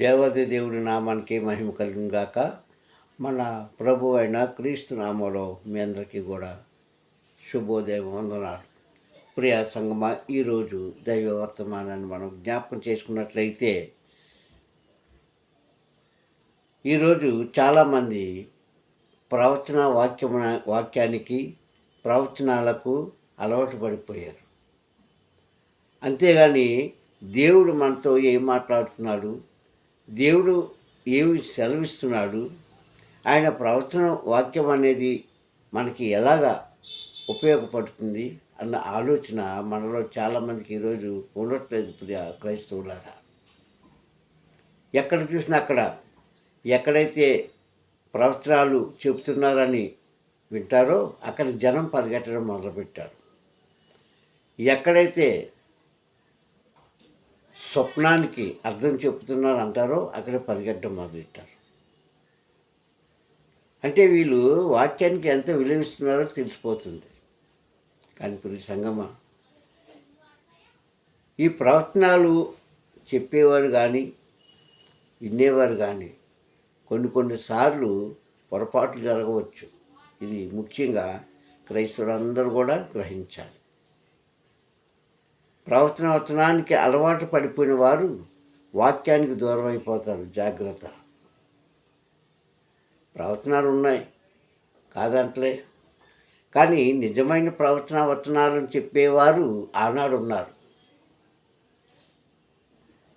దేవతి దేవుడి నామానికి మహిమ కలుగును మన ప్రభు అయిన క్రీస్తు నామంలో మీ అందరికీ కూడా శుభోదయం వందనాలు. ప్రియ సంగమ ఈరోజు దైవ వర్తమానాన్ని మనం జ్ఞాపకం చేసుకున్నట్లయితే ఈరోజు చాలామంది ప్రవచన వాక్యము వాక్యానికి ప్రవచనాలకు అలవాటు పడిపోయారు. అంతేగాని దేవుడు మనతో ఏం మాట్లాడుతున్నాడు? దేవుడు ఏమి సెలవిస్తున్నాడు? ఆయన ప్రవచన వాక్యం అనేది మనకి ఎలాగా ఉపయోగపడుతుంది? అన్న ఆలోచన మనలో చాలామందికి ఈరోజు ఉండట్లేదు ప్రియ క్రైస్తవులారా. ఎక్కడ చూసినా అక్కడ ఎక్కడైతే ప్రవచనాలు చెబుతున్నారని వింటారో అక్కడ జనం పరిగెట్టడం మొదలుపెట్టారు. ఎక్కడైతే స్వప్నానికి అర్థం చెప్తున్నారు అంటారో అక్కడ పరిగెట్టడం మొదలెట్టారు. అంటే వీళ్ళు వాక్యానికి ఎంత విలువిస్తున్నారో తెలిసిపోతుంది. కానీ ఇప్పుడు సంగమ ఈ ప్రవచనాలు చెప్పేవారు కానీ వినేవారు కానీ కొన్ని కొన్నిసార్లు పొరపాట్లు జరగవచ్చు. ఇది ముఖ్యంగా క్రైస్తవులందరూ కూడా గ్రహించాలి. ప్రవచనవచనానికి అలవాటు పడిపోయిన వారు వాక్యానికి దూరం అయిపోతారు జాగ్రత్త. ప్రవచనాలు ఉన్నాయి. కాదంటలే. కానీ నిజమైన ప్రవచన వచనాలను చెప్పేవారు ఆనాడు ఉన్నారు.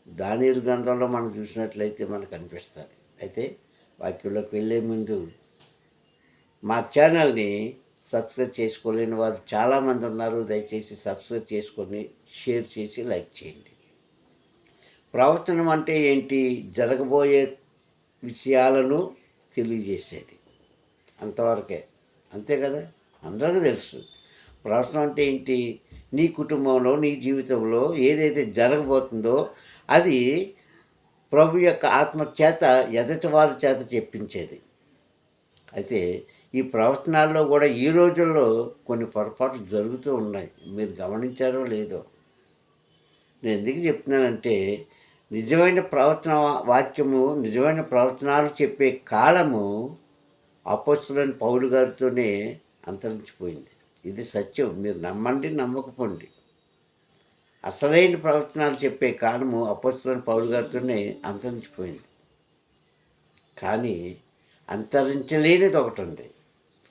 దానిరు గ్రంథంలో మనం చూసినట్లయితే మనకు అనిపిస్తుంది. అయితే వాక్యంలోకి వెళ్ళే ముందు మా ఛానల్ని సబ్స్క్రైబ్ చేసుకోలేని వారు చాలామంది ఉన్నారు. దయచేసి సబ్స్క్రైబ్ చేసుకొని షేర్ చేసి లైక్ చేయండి. ప్రవచనం అంటే ఏంటి? జరగబోయే విషయాలను తెలియజేసేది. అంతవరకే. అంతే కదా? అందరికీ తెలుసు. ప్రవచనం అంటే ఏంటి? నీ కుటుంబంలో నీ జీవితంలో ఏదైతే జరగబోతుందో అది ప్రభు యొక్క ఆత్మ చేత ఎదటి వారి చేత చెప్పించేది. అయితే ఈ ప్రవచనాల్లో కూడా ఈ రోజుల్లో కొన్ని పొరపాట్లు జరుగుతూ ఉన్నాయి. మీరు గమనించారో లేదో. నేను ఎందుకు చెప్తున్నానంటే నిజమైన ప్రవచన వాక్యము నిజమైన ప్రవచనాలు చెప్పే కాలము అపోస్తులని పౌరు గారితోనే అంతరించిపోయింది. ఇది సత్యం. మీరు నమ్మండి నమ్మకపోండి. అసలైన ప్రవచనాలు చెప్పే కాలము అపోస్తులని పౌరు గారితోనే అంతరించిపోయింది. కానీ అంతరించలేనిది ఒకటి ఉంది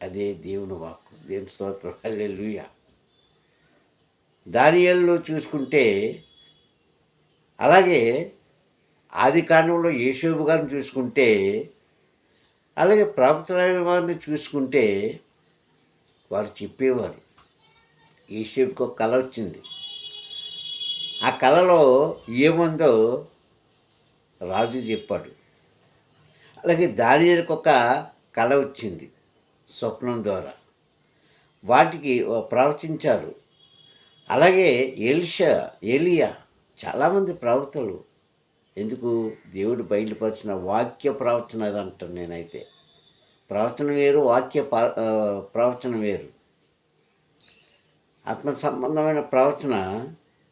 అదే దేవుని వాక్కు. దేవుని స్తోత్రం. హల్లెలూయా. దానియల్లో చూసుకుంటే అలాగే ఆది కాండంలో యేషోబు గారిని చూసుకుంటే అలాగే ప్రవక్తలైన వారిని చూసుకుంటే వారు చెప్పేవారు. యేషోబుకి ఒక కళ వచ్చింది. ఆ కళలో ఏముందో రాజు చెప్పాడు. అలాగే దానియలకు ఒక కళ వచ్చింది స్వప్నం ద్వారా. వాటికి ప్రవచించారు. అలాగే ఎలిషా ఎలియా చాలామంది ప్రవక్తలు ఎందుకు దేవుడు బయలుపరిచిన వాక్య ప్రవచన అంటాను నేనైతే. ప్రవచనం వేరు వాక్య ప్రవచనం వేరు. ఆత్మ సంబంధమైన ప్రవచన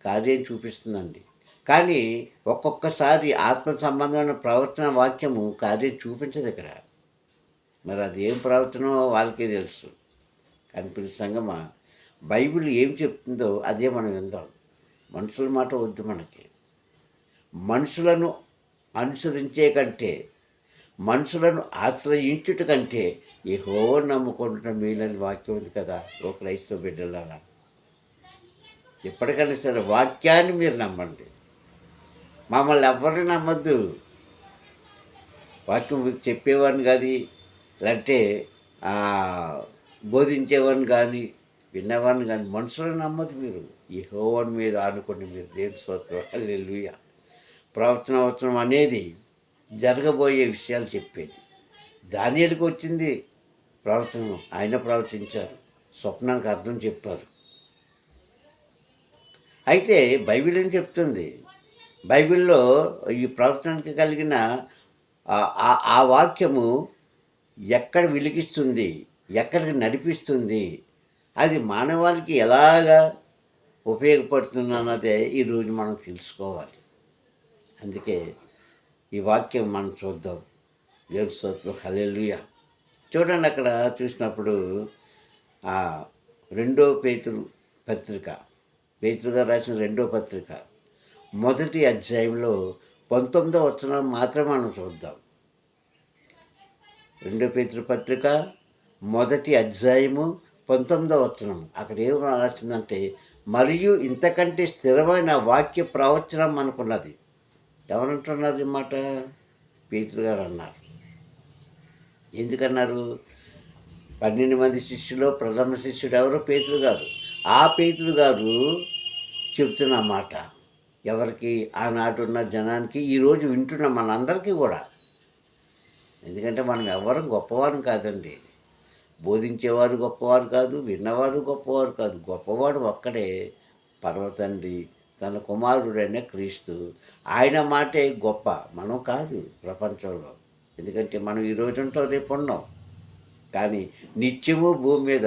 కార్యం చూపిస్తుందండి. కానీ ఒక్కొక్కసారి ఆత్మ సంబంధమైన ప్రవచన వాక్యము కార్యం చూపించదు ఇక్కడ. మరి అది ఏం ప్రవచనో వాళ్ళకే తెలుసు. కానీ సంగమ బైబిల్ ఏం చెప్తుందో అదే మనం విందాం. మనుషుల మాట వద్దు మనకి. మనుషులను అనుసరించే కంటే మనుషులను ఆశ్రయించుట కంటే ఈ హో నమ్ముకుంటున్న మీలని వాక్యం ఉంది కదా ఓ క్రైస్తవ బిడ్డలారా. ఎప్పటికైనా సరే వాక్యాన్ని మీరు నమ్మండి. మమ్మల్ని ఎవరిని నమ్మద్దు. వాక్యం చెప్పేవారిని కానీ లేదంటే బోధించేవారిని కానీ విన్నవారిని కానీ మనుషులను నమ్మదు మీరు. ఈ హోవన్ మీద ఆనుకోండి మీరు దేవుని స్తోత్రం. లూయ ప్రవచన అవసరం అనేది జరగబోయే విషయాలు చెప్పేది. దానియలకు వచ్చింది ప్రవచనం. ఆయన ప్రవచించారు. స్వప్నానికి అర్థం చెప్పారు. అయితే బైబిల్ ఏం చెప్తుంది? బైబిల్లో ఈ ప్రవచనానికి కలిగిన ఆ వాక్యము ఎక్కడ వెలిగిస్తుంది? ఎక్కడికి నడిపిస్తుంది? అది మానవాళికి ఎలాగా ఉపయోగపడుతుందన్నదే ఈరోజు మనం తెలుసుకోవాలి. అందుకే ఈ వాక్యం మనం చూద్దాం. దేవుని స్తోత్రం. హలెలుయ చూడండి అక్కడ చూసినప్పుడు ఆ రెండో పేతురు పత్రిక. పేతురు రాసిన రెండో పత్రిక. మొదటి అధ్యాయంలో పంతొమ్మిదో వచ్చిన మాత్రమే మనం చూద్దాం. రెండో పేతురు పత్రిక మొదటి అధ్యాయము పంతొమ్మిదవ వచనం. అక్కడ ఏం రాసిందంటే మరియు ఇంతకంటే స్థిరమైన వాక్య ప్రవచనం అనుకున్నది. ఎవరంటున్నారు ఈ మాట? పేతురు గారు అన్నారు. ఎందుకన్నారు? పన్నెండు మంది శిష్యులో ప్రథమ శిష్యుడు ఎవరో? పేతులు గారు. ఆ పేతులు గారు చెప్తున్న మాట ఎవరికి? ఆనాటి ఉన్న జనానికి ఈరోజు వింటున్న మనందరికీ కూడా. ఎందుకంటే మనం ఎవరం గొప్పవారం కాదండి. బోధించేవారు గొప్పవారు కాదు విన్నవారు గొప్పవారు కాదు. గొప్పవాడు ఒక్కడే పర్వతండి తన కుమారుడైన క్రీస్తు. ఆయన మాటే గొప్ప. మనం కాదు ప్రపంచంలో. ఎందుకంటే మనం ఈ ఉంటాం రేపు ఉన్నాం. కానీ నిత్యము భూమి మీద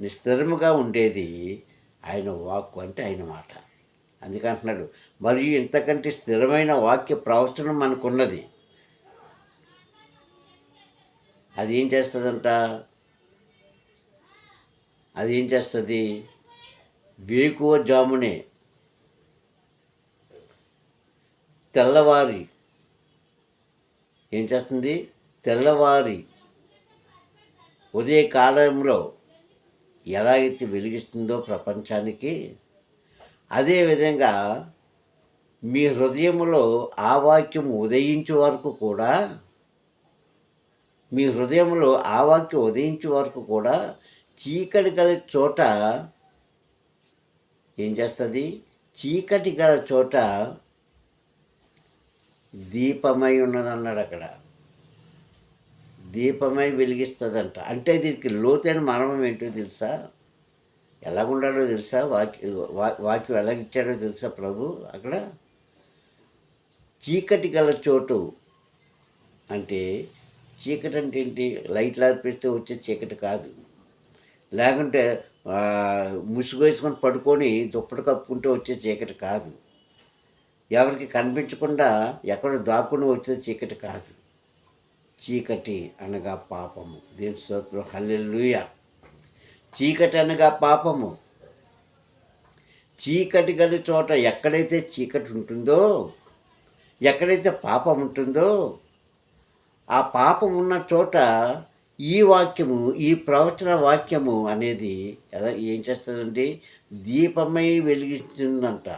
నిస్థిరముగా ఉండేది ఆయన వాక్కు అంటే ఆయన మాట. అందుకంటున్నాడు మరియు ఇంతకంటే స్థిరమైన వాక్య ప్రవచనం మనకున్నది. అది ఏం చేస్తుందంట? అది ఏం చేస్తుంది? వేకువ జామునే తెల్లవారి. ఏం చేస్తుంది? తెల్లవారి. ఉదయ కాలంలో ఎలా అయితే వెలిగిస్తుందో ప్రపంచానికి అదేవిధంగా మీ హృదయంలో ఆ వాక్యం ఉదయించే వరకు కూడా మీ హృదయంలో ఆ వాక్యం ఉదయించే వరకు కూడా చీకటి గల చోట ఏం చేస్తుంది? చీకటి గల చోట దీపమై ఉన్నదన్నాడు అక్కడ. దీపమై వెలిగిస్తుందంట. అంటే దీనికి లోతైన మర్మం ఏంటో తెలుసా? ఎలాగుండాలో తెలుసా? వాక్య వా- వాక్యం ఎలాగిచ్చాడో తెలుసా ప్రభు అక్కడ? చీకటి గల చోటు అంటే చీకటి అంటే ఏంటి? లైట్లు అర్పిస్తే వచ్చే చీకటి కాదు. లేకుంటే ముసుగేసుకొని ముసుగు వేసుకొని పడుకొని దుప్పటి కప్పుకుంటే వచ్చే చీకటి కాదు. ఎవరికి కనిపించకుండా ఎక్కడ దాక్కుని వచ్చే చీకటి కాదు. చీకటి అనగా పాపము. దేని స్తోత్రం. హల్లెలుయ. చీకటి అనగా పాపము. చీకటి గల చోట ఎక్కడైతే చీకటి ఉంటుందో ఎక్కడైతే పాపం ఉంటుందో ఆ పాపం ఉన్న చోట ఈ వాక్యము ఈ ప్రవచన వాక్యము అనేది ఎలా ఏం చేస్తుందండి దీపమై వెలిగిస్తుందంట.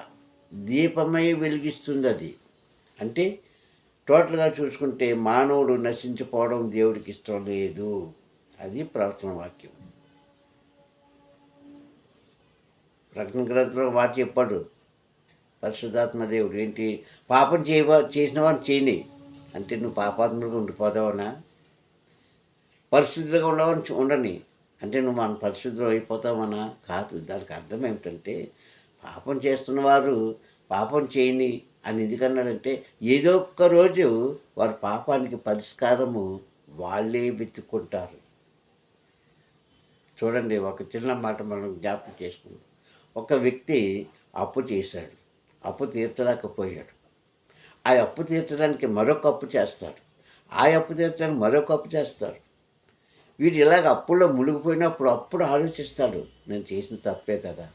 దీపమై వెలిగిస్తుంది అది అంటే టోటల్గా చూసుకుంటే మానవుడు నశించిపోవడం దేవుడికి ఇష్టం లేదు. అది ప్రవచన వాక్యం. ప్రకటన గ్రంథంలో మాట చెప్పాడు. పరిశుద్ధాత్మ దేవుడు ఏంటి? పాపం చేయవా చేసిన వాడిని చేయని. అంటే నువ్వు పాపాత్మలుగా ఉండిపోదావనా పరిశుద్ధులుగా ఉండవని ఉండని. అంటే నువ్వు మన పరిశుద్ధులు అయిపోతావనా కాదు. దానికి అర్థం ఏమిటంటే పాపం చేస్తున్న వారు పాపం చేయని అని ఎందుకన్నాడంటే ఏదో ఒక్క రోజు వారి పాపానికి పరిష్కారము వాళ్ళే వెతుక్కుంటారు. చూడండి ఒక చిన్న మాట మనం జ్ఞాపకం చేసుకుందాం. ఒక వ్యక్తి అప్పు చేశాడు. అప్పు తీర్చలేకపోయాడు. ఆ అప్పు తీర్చడానికి మరొక అప్పు చేస్తాడు. ఆ అప్పు తీర్చడానికి మరొక అప్పు చేస్తాడు. వీడు ఇలాగ అప్పుల్లో మునిగిపోయినప్పుడు అప్పుడు ఆలోచిస్తాడు నేను చేసిన తప్పే కదా.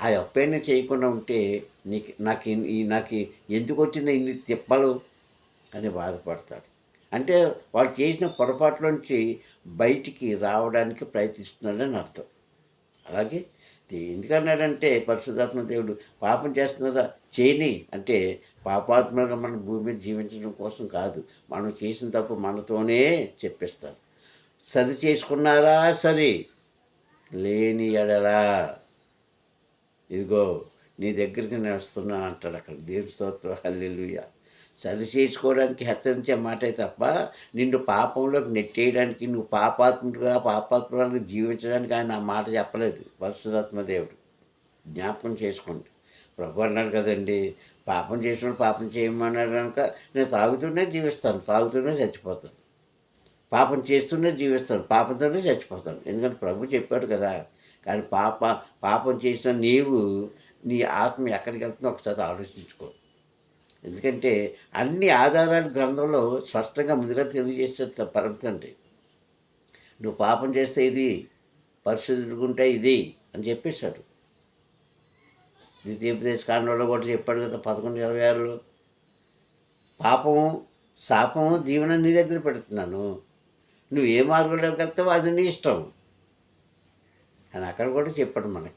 ఆ అప్పైనా చేయకుండా ఉంటే నీకు నాకు ఈ నాకు ఎందుకు వచ్చిన ఇన్ని తిప్పలు? అని బాధపడతాడు. అంటే వాడు చేసిన పొరపాట్లోంచి బయటికి రావడానికి ప్రయత్నిస్తున్నాడని అర్థం. అలాగే ఎందుకన్నాడంటే పరిశుధాత్మ దేవుడు పాపం చేస్తున్నారా? చేయని. అంటే పాపాత్మగా మన భూమి మీద జీవించడం కోసం కాదు మనం చేసిన తప్పు మనతోనే చెప్పిస్తారు సరి చేసుకున్నారా? సరి. లేని ఎడలా. ఇదిగో నీ దగ్గరికి నేను వస్తున్నా అంటాడు అక్కడ దేవుని స్తోత్రం. హల్లెలూయా. సరి చేసుకోవడానికి హెచ్చరించే మాటే తప్ప నిన్ను పాపంలోకి నెట్టేయడానికి నువ్వు పాపాత్మగా పాపాత్మగా జీవించడానికి ఆయన ఆ మాట చెప్పలేదు. పరిశుధాత్మ దేవుడు. జ్ఞాపకం చేసుకోండి. ప్రభు అన్నాడు కదండి పాపం చేసిన పాపం చేయమన్నాడు కనుక నేను తాగుతూనే జీవిస్తాను తాగుతూనే చచ్చిపోతాను. పాపం చేస్తూనే జీవిస్తాను పాపంతోనే చచ్చిపోతాను ఎందుకంటే ప్రభు చెప్పాడు కదా కానీ పాప పాపం చేసిన నీవు నీ ఆత్మ ఎక్కడికి వెళ్తుందో ఒకసారి ఆలోచించుకో. ఎందుకంటే అన్ని ఆధారాలు గ్రంథంలో స్పష్టంగా ముందుగా తెలియజేస్తే పరమతండ్రి. నువ్వు పాపం చేస్తే ఇది పరిశుద్ధుకుంటే ఇది అని చెప్పేశాడు. ద్వితీయోపదేశ కాండంలో కూడా చెప్పాడు కదా పదకొండు ఇరవై ఆరులో. పాపము శాపము దీవెన నీ దగ్గర పెడుతున్నాను. నువ్వు ఏ మార్గంలోకి వెళ్తావో అది నీ ఇష్టం. అని అక్కడ కూడా చెప్పాడు మనకి.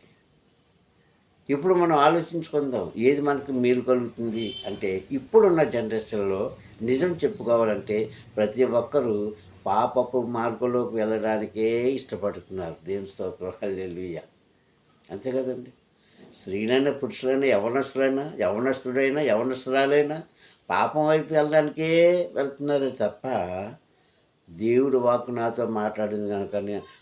ఇప్పుడు మనం ఆలోచించుకుందాం ఏది మనకు మీరు కలుగుతుంది అంటే ఇప్పుడున్న జనరేషన్లో నిజం చెప్పుకోవాలంటే ప్రతి ఒక్కరూ పాపపు మార్గంలోకి వెళ్ళడానికే ఇష్టపడుతున్నారు. దేని స్తోత్రం హల్లెలూయా. అంతే కదండి. స్త్రీలైనా పురుషులైనా యవనస్తులైనా యవనస్తుడైనా యవనస్తురాలైనా పాపం వైపు వెళ్ళడానికే వెళ్తున్నారు తప్ప దేవుడు వాక్కు నాతో మాట్లాడింది కనుక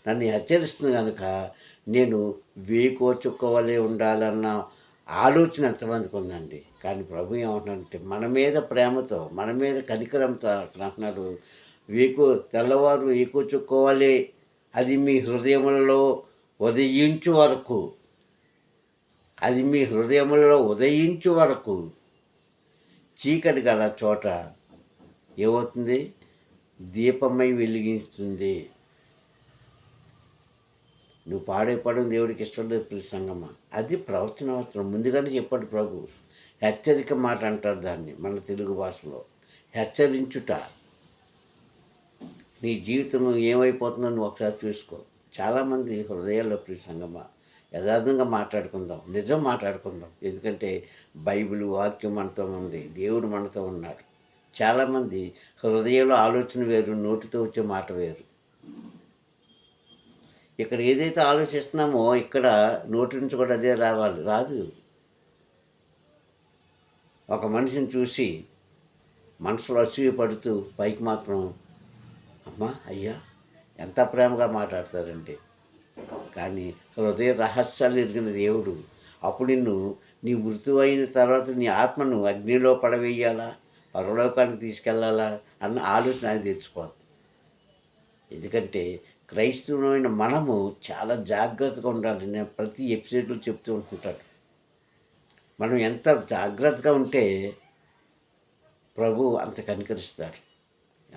నన్ను హెచ్చరిస్తుంది కనుక నేను వేకోచుకోవలే ఉండాలన్న ఆలోచన ఎంతమందికి ఉందండి. కానీ ప్రభు ఏమంటున్నాడంటే మన మీద ప్రేమతో మన మీద కనికరంతో అంటున్నాడు వేకు తెల్లవారు వేకోచుకోవాలి అది మీ హృదయములలో ఉదయించు వరకు అది మీ హృదయములలో ఉదయించు వరకు చీకటి గల చోట ఏమవుతుంది? దీపమై వెలిగిస్తుంది. నువ్వు పాడైపోవడం దేవుడికి ఇష్టం లేదు ప్రియ సంగమ్మ. అది ప్రవచన అవసరం. ముందుగానే చెప్పాడు ప్రభు. హెచ్చరిక మాట అంటారు దాన్ని మన తెలుగు భాషలో. హెచ్చరించుట. నీ జీవితం ఏమైపోతుందో నువ్వు ఒకసారి చూసుకో. చాలామంది హృదయాల్లో ప్రియ సంగమ యథార్థంగా మాట్లాడుకుందాం. నిజం మాట్లాడుకుందాం. ఎందుకంటే బైబిల్ వాక్యం మనతో ఉంది. దేవుడు మనతో ఉన్నాడు. చాలామంది హృదయంలో ఆలోచన వేరు నోటితో వచ్చే మాట వేరు. ఇక్కడ ఏదైతే ఆలోచిస్తున్నామో ఇక్కడ నోటి నుంచి కూడా అదే రావాలి రాదు. ఒక మనిషిని చూసి మనసులో అసూయ పడుతూ పైకి మాత్రం అమ్మా అయ్యా ఎంత ప్రేమగా మాట్లాడతారండి. కానీ హృదయ రహస్యాలు ఎరిగిన దేవుడు అప్పుడు నిన్ను నీ మృతి అయిన తర్వాత నీ ఆత్మను అగ్నిలో పడవేయాలా? పరలోకానికి తీసుకెళ్ళాలా అన్న ఆలోచన ఆయన తెలిసిపోతుంది ఎందుకంటే క్రైస్తవులైన మనము చాలా జాగ్రత్తగా ఉండాలి. నేను ప్రతి ఎపిసోడ్లో చెప్తూ ఉంటుంటాను. మనం ఎంత జాగ్రత్తగా ఉంటే ప్రభు అంత కనికరిస్తాడు.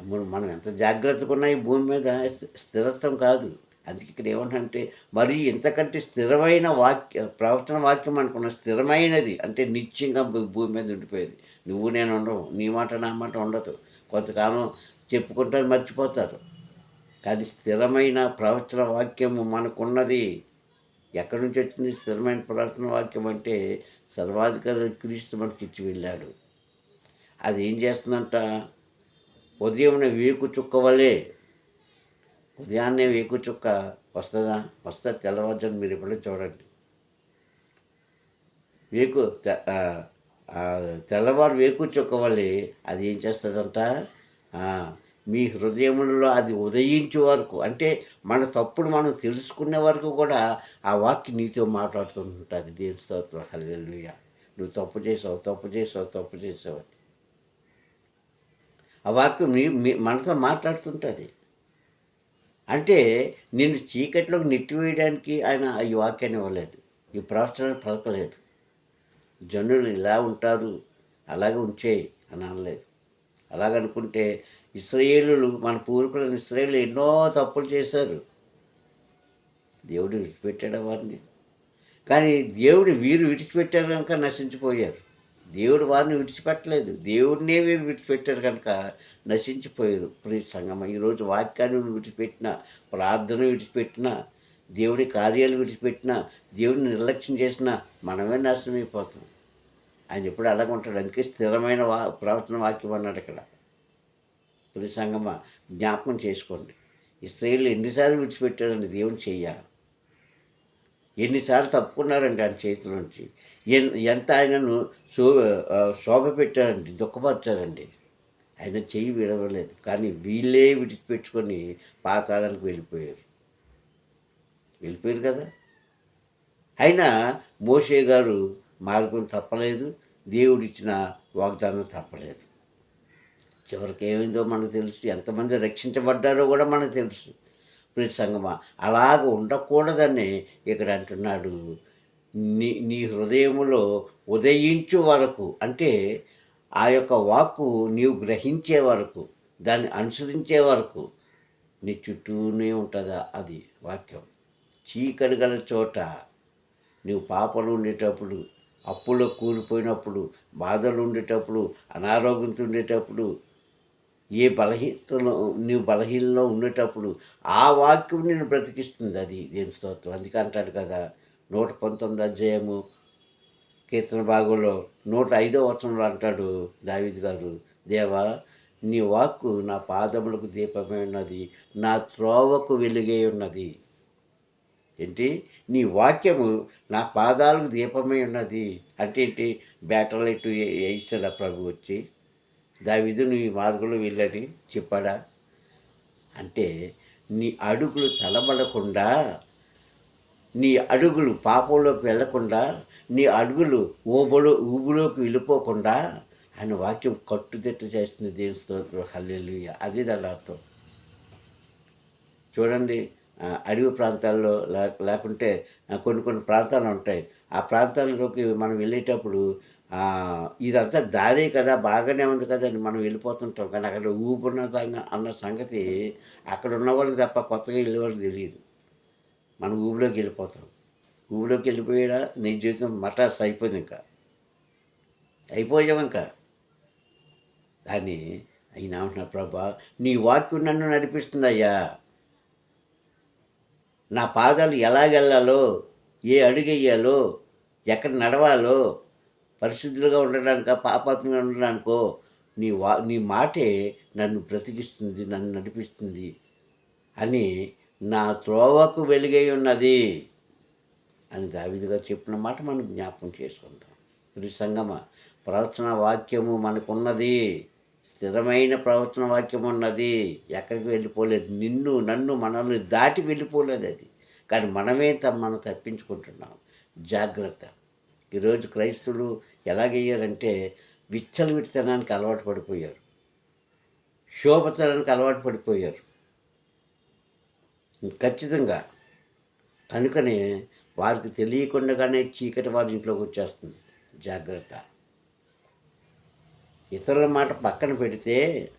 మనం ఎంత జాగ్రత్తగా ఉన్నా ఈ భూమి మీద స్థిరత్వం కాదు. అందుకే ఇక్కడ ఏమంటే మరి ఇంతకంటే స్థిరమైన వాక్య ప్రవచన వాక్యం అనుకున్న స్థిరమైనది అంటే నిత్యంగా భూమి మీద ఉండిపోయేది. నువ్వు నేను ఉండవు. నీ మాట నా మాట ఉండదు. కొంతకాలం చెప్పుకుంటే మర్చిపోతారు. కానీ స్థిరమైన ప్రవచన వాక్యము మనకున్నది ఎక్కడి నుంచి వచ్చింది? స్థిరమైన ప్రవచన వాక్యం అంటే సర్వాధికారి క్రీస్తు మనకి ఇచ్చి వెళ్ళాడు. అది ఏం చేస్తుందంట? ఉదయం వేకు చుక్క వలే ఉదయాన్నే వేకు చుక్క వస్తుందా? వస్తే తెల్లవారుజాను మీరు ఎప్పుడో చూడండి. వేకు తె- తెల్లవారు వేకు అది ఏం చేస్తుందంట? మీ హృదయములలో అది ఉదయించే వరకు అంటే మన తప్పుడు మనం తెలుసుకునే వరకు కూడా ఆ వాక్యం నీతో మాట్లాడుతుంటుంది. దేని స్తోత్రం. హల్లెలూయా. నువ్వు తప్పు చేసావు తప్పు చేసావు తప్పు చేసావు అని. ఆ వాక్యం నీ మీ- మనతో మాట్లాడుతుంటుంది. అంటే నిన్ను చీకట్లోకి నెట్టివేయడానికి ఆయన ఈ వాక్యాన్ని ఇవ్వలేదు. ఈ ప్రవచనాన్ని పలకలేదు. జనులు ఇలా ఉంటారు అలాగే ఉంచేయి అని అనలేదు. అలాగనుకుంటే ఇస్రాయేలులు మన పూర్వీకులను ఇస్రాయేలు ఎన్నో తప్పులు చేశారు. దేవుడు విడిచిపెట్టాడు వారిని. కానీ దేవుడు వీరు విడిచిపెట్టారు కనుక నశించిపోయారు. దేవుడు వారిని విడిచిపెట్టలేదు. దేవుడినే వీరు విడిచిపెట్టారు కనుక నశించిపోయారు. ప్రియ సంగమ ఈరోజు వాక్యాన్ని విడిచిపెట్టిన ప్రార్థన విడిచిపెట్టిన దేవుడి కార్యాలు విడిచిపెట్టిన దేవుడిని నిర్లక్ష్యం చేసినా మనమే నాశనం అయిపోతాం ఆయన ఎప్పుడు అలాగుంటాడు అందుకే స్థిరమైన వా ప్రవర్తన వాక్యం అన్నాడు ఇక్కడ. ప్రియ సంగమ జ్ఞాపకం చేసుకోండి. ఈ స్త్రీలు ఎన్నిసార్లు విడిచిపెట్టారండి దేవుని చెయ్య. ఎన్నిసార్లు తప్పుకున్నారండి ఆయన చేతిలో నుంచి ఎంత ఆయనను శో శోభ పెట్టారండి దుఃఖపరిచారండి. ఆయన చెయ్యి విడవలేదు. కానీ వీళ్ళే విడిచిపెట్టుకొని పాతాళానికి వెళ్ళిపోయారు. వెళ్ళిపోయారు కదా? అయినా మోషే గారు మార్గం తప్పలేదు. దేవుడిచ్చిన వాగ్దానం తప్పలేదు. చివరికి ఏమైందో మనకు తెలుసు. ఎంతమంది రక్షించబడ్డారో కూడా మనకు తెలుసు. ప్రియ సంగమా అలాగ ఉండకూడదని ఇక్కడ అంటున్నాడు. నీ నీ హృదయములో ఉదయించు వరకు అంటే ఆ యొక్క వాక్కు నీవు గ్రహించే వరకు దాన్ని అనుసరించే వరకు నీ చుట్టూనే ఉంటుందా అది వాక్యం. చీకటి గల చోట నీవు పాపలు ఉండేటప్పుడు అప్పుల్లో కూలిపోయినప్పుడు బాధలు ఉండేటప్పుడు అనారోగ్యంతో ఉండేటప్పుడు ఏ బలహీనతలో నీవు బలహీనలో ఉండేటప్పుడు ఆ వాక్యం నేను బ్రతికిస్తుంది అది. దేని స్తోత్రం. అందుకే అంటాడు కదా నూట పంతొమ్మిది అధ్యాయము కీర్తన భాగంలో నూట ఐదో వచనంలో అంటాడు దావిద్ గారు దేవా నీ వాక్కు నా పాదములకు దీపమై ఉన్నది నా త్రోవకు వెలుగై ఉన్నది. ఏంటి? నీ వాక్యము నా పాదాలకు దీపమై ఉన్నది. అంటే ఏంటి? బ్యాటర్ లైట్ వేయిస్తాడా ప్రభు వచ్చి? దావిదు నీ మార్గంలో వెళ్ళని చెప్పాడా? అంటే నీ అడుగులు తలబడకుండా నీ అడుగులు పాపంలోకి వెళ్ళకుండా నీ అడుగులు ఊబలో ఊబులోకి వెళ్ళిపోకుండా ఆయన వాక్యం కట్టుదిట్టు చేస్తుంది దేవుని స్తోత్రం. హల్లెలు అది దాని అర్థం. చూడండి. అడవి ప్రాంతాల్లో లే- లేకుంటే కొన్ని కొన్ని ప్రాంతాలు ఉంటాయి. ఆ ప్రాంతాలలోకి మనం వెళ్ళేటప్పుడు ఇదంతా దారే కదా బాగానే ఉంది కదా అని మనం వెళ్ళిపోతుంటాం. కానీ అక్కడ ఊపున్నదాన్ని అన్న సంగతి అక్కడ ఉన్న వాళ్ళకి తప్ప కొత్తగా వెళ్ళే వాళ్ళకి తెలియదు. మనం ఊబిలోకి వెళ్ళిపోతాం. ఊబిలోకి వెళ్ళిపోయాడా నీ జీవితం మటాస్ అయిపోయింది ఇంకా. అయిపోయాం ఇంకా. కానీ అయినా అంటున్నా ప్రభా నీ వాక్యం నన్ను నడిపిస్తుందయ్యా. నా పాదాలు ఎలాగెళ్ళాలో ఏ అడుగెయ్యాలో ఎక్కడ నడవాలో పరిశుద్ధులుగా ఉండడానిక పాపాత్మగా ఉండడానికో నీ వా నీ మాటే నన్ను బ్రతికిస్తుంది నన్ను నడిపిస్తుంది అని నా త్రోవకు వెలుగై ఉన్నది అని దావిదిగా చెప్పిన మాట మనం జ్ఞాపకం చేసుకుందాం. ప్రి సంగమ ప్రవచన వాక్యము మనకున్నది. స్థిరమైన ప్రవచన వాక్యం ఉన్నది. ఎక్కడికి వెళ్ళిపోలేదు. నిన్ను నన్ను మనల్ని దాటి వెళ్ళిపోలేదు అది. కానీ మనమే మనం తప్పించుకుంటున్నాం. జాగ్రత్త. ఈరోజు క్రైస్తవులు ఎలాగయ్యారంటే విచ్చలవిడితనానికి అలవాటు పడిపోయారు. శోభతనానికి అలవాటు పడిపోయారు. ఖచ్చితంగా. కనుకనే వారికి తెలియకుండానే చీకటి వారి ఇంట్లోకి వచ్చేస్తుంది. జాగ్రత్త. ఇతరుల మాట పక్కన పెడితే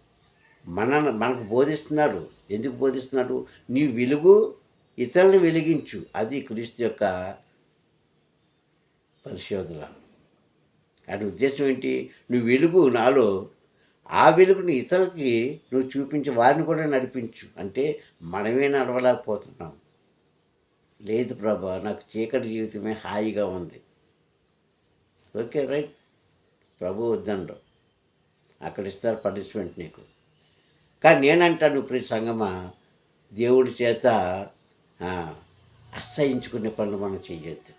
మన మనకు బోధిస్తున్నారు. ఎందుకు బోధిస్తున్నారు? నీ వెలుగు ఇతరులను వెలిగించు. అది క్రీస్తు యొక్క పరిశోధన. అది ఉద్దేశం ఏంటి? నువ్వు వెలుగు నాలో ఆ వెలుగుని ఇతరులకి నువ్వు చూపించి వారిని కూడా నడిపించు. అంటే మనమే నడవలేకపోతున్నాం. లేదు ప్రభా నాకు చీకటి జీవితమే హాయిగా ఉంది. Okay right. ప్రభు వద్దండు. అక్కడ ఇస్తారు పనిష్మెంట్ నీకు. కానీ నేనంటాను ప్రతి సంగమ దేవుడి చేత ఆ, అసహించుకునే పనులు మనం చెయ్యొద్దు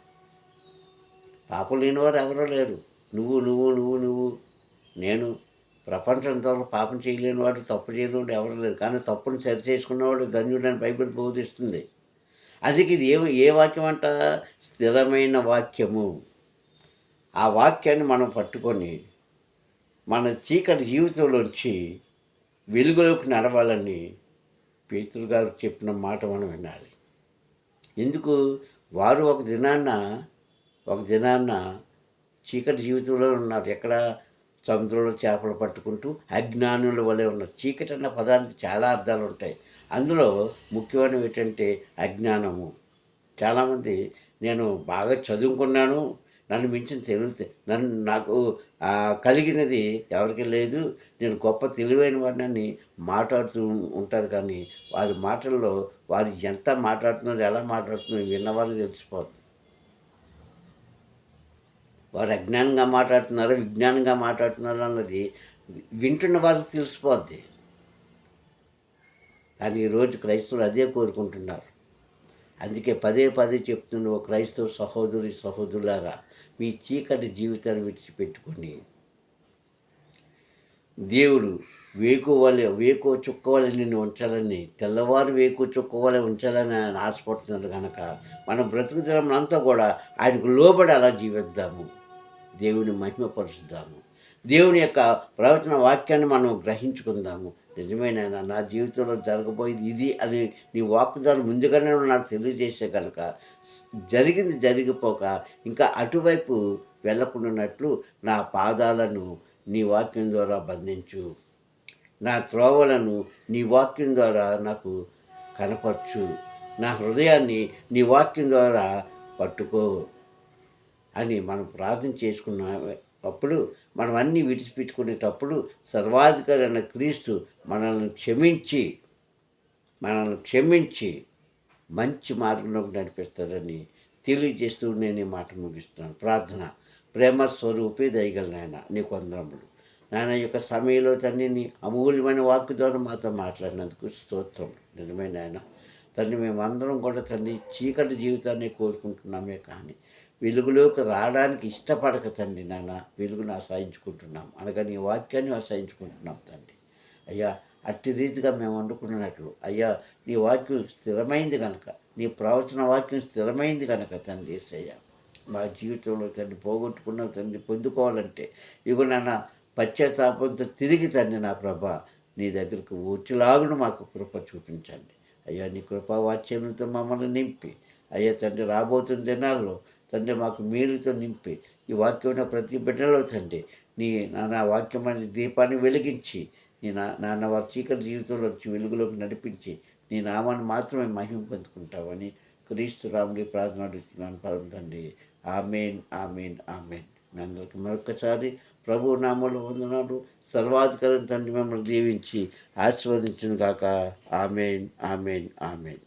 పాపం లేని వారు ఎవరో లేరు. నువ్వు నువ్వు నువ్వు నువ్వు. నేను ప్రపంచంతో పాపం చేయలేని వాడు తప్పు చేయలేని వాడు ఎవరు లేరు. కానీ తప్పును సరి చేసుకున్నవాడు ధన్యుడని బైబిల్ బోధిస్తుంది. అది ఇది ఏ ఏ వాక్యం అంట స్థిరమైన వాక్యము. ఆ వాక్యాన్ని మనం పట్టుకొని మన చీకటి జీవితంలోంచి వెలుగులోకి నడవాలని పేతురు గారు చెప్పిన మాట మనం వినాలి. ఎందుకు? వారు ఒక దినాన్న ఒక దినాన్న చీకటి జీవితంలో ఉన్నారు. ఎక్కడ? సముద్రంలో చేపలు పట్టుకుంటూ అజ్ఞానుల వలె ఉన్నారు చీకటి అన్న పదానికి చాలా అర్థాలు ఉంటాయి. అందులో ముఖ్యమైనవి ఏంటంటే అజ్ఞానము. చాలామంది నేను బాగా చదువుకున్నాను నన్ను మించిన తెలివి నన్ను నాకు కలిగినది ఎవరికి లేదు. నేను గొప్ప తెలివైన వాడిని మాట్లాడుతూ ఉంటారు కానీ వారి మాటల్లో వారు ఎంత మాట్లాడుతున్నారు ఎలా మాట్లాడుతున్నారు విన్నవారు తెలిసిపోతుంది. వారు అజ్ఞానంగా మాట్లాడుతున్నారా విజ్ఞానంగా మాట్లాడుతున్నారా అన్నది వింటున్న వారికి తెలిసిపోద్ది. కానీ ఈరోజు క్రైస్తవులు అదే కోరుకుంటున్నారు. అందుకే పదే పదే చెప్తున్న ఓ క్రైస్తవ సహోదరి సహోదరులారా మీ చీకటి జీవితాన్ని విడిచిపెట్టుకొని దేవుడు వేకు వలె వేకు చుక్క వలె నిన్ను ఉంచాలని తెల్లవారు వేకు చుక్క వలె ఉంచాలని ఆయన ఆశపడుతున్నాడు కనుక మనం బ్రతుకు కూడా ఆయనకు లోబడి అలా జీవిద్దాము. దేవుని మహిమపరుచుదాము దేవుని యొక్క ప్రవచన వాక్యాన్ని మనం గ్రహించుకుందాము. నిజమైన నా జీవితంలో జరగబోయేది ఇది అని నీ వాక్కుదారు ముందుగానే నాకు తెలియజేసే కనుక జరిగింది జరిగిపోక ఇంకా అటువైపు వెళ్ళకుండానట్లు నా పాదాలను నీ వాక్యం ద్వారా బంధించు. నా త్రోవలను నీ వాక్యం ద్వారా నాకు కనపరచు. నా హృదయాన్ని నీ వాక్యం ద్వారా పట్టుకో అని మనం ప్రార్థన చేసుకున్న. అప్పుడు మనం అన్నీ విడిచిపెట్టుకునేటప్పుడు సర్వాధికారి క్రీస్తు మనల్ని క్షమించి మనల్ని క్షమించి మంచి మార్గంలోకి నడిపిస్తాడని తెలియజేస్తూ నేను ఈ మాట ముగిస్తున్నాను. ప్రార్థన. ప్రేమ స్వరూపే దయగల నాయన నీకు వందనములు నాయన ఈ యొక్క సమయంలో తండ్రి నీ అమూల్యమైన వాక్కు ద్వారా మాతో మాట్లాడినందుకు స్తోత్రం. నిజమైన ఆయన తండ్రి మేమందరం కూడా తండ్రి చీకటి జీవితాన్ని కోరుకుంటున్నామే కానీ వెలుగులోకి రావడానికి ఇష్టపడక తండ్రి నాన్న వెలుగును ఆశ్రయించుకుంటున్నాం. అనగా నీ వాక్యాన్ని అసహించుకుంటున్నాం తండ్రి. అయ్యా అట్టి రీతిగా మేము వండుకున్నట్లు అయ్యా నీ వాక్యం స్థిరమైంది కనుక నీ ప్రవచన వాక్యం స్థిరమైంది కనుక తండ్రి ఏసయ్య మా జీవితంలో తండ్రి పోగొట్టుకున్న తండ్రి పొందుకోవాలంటే ఇగో నాన్న పశ్చాత్తాపంతో తిరిగి తండ్రి నా ప్రభ నీ దగ్గరకు వచ్చేలాగును మాకు కృప చూపించండి. అయ్యా నీ కృపా వాచ్యంతో మమ్మల్ని నింపి. అయ్యా తండ్రి రాబోతున్న దినాల్లో తండ్రి మాకు మీరుతో నింపి. ఈ వాక్యం ప్రతి బిడ్డలో తండ్రి నీ నాన్న వాక్యం అనే దీపాన్ని వెలిగించి నీ నా నాన్న వారి చీకటి జీవితంలో వచ్చి వెలుగులోకి నడిపించి నీ నామాన్ని మాత్రమే మహిమ పొందుకుంటావని క్రీస్తు రాముడి ప్రార్థన అడుగుతున్నాను పరం తండ్రి. Amen amen amen. మీ అందరికీ మరొకసారి ప్రభు నామలు వందనాలు. సర్వాధికారం తండ్రి మిమ్మల్ని దీవించి ఆశీర్వదించును కాక ఆమెన్ ఆమెన్ ఆమెన్.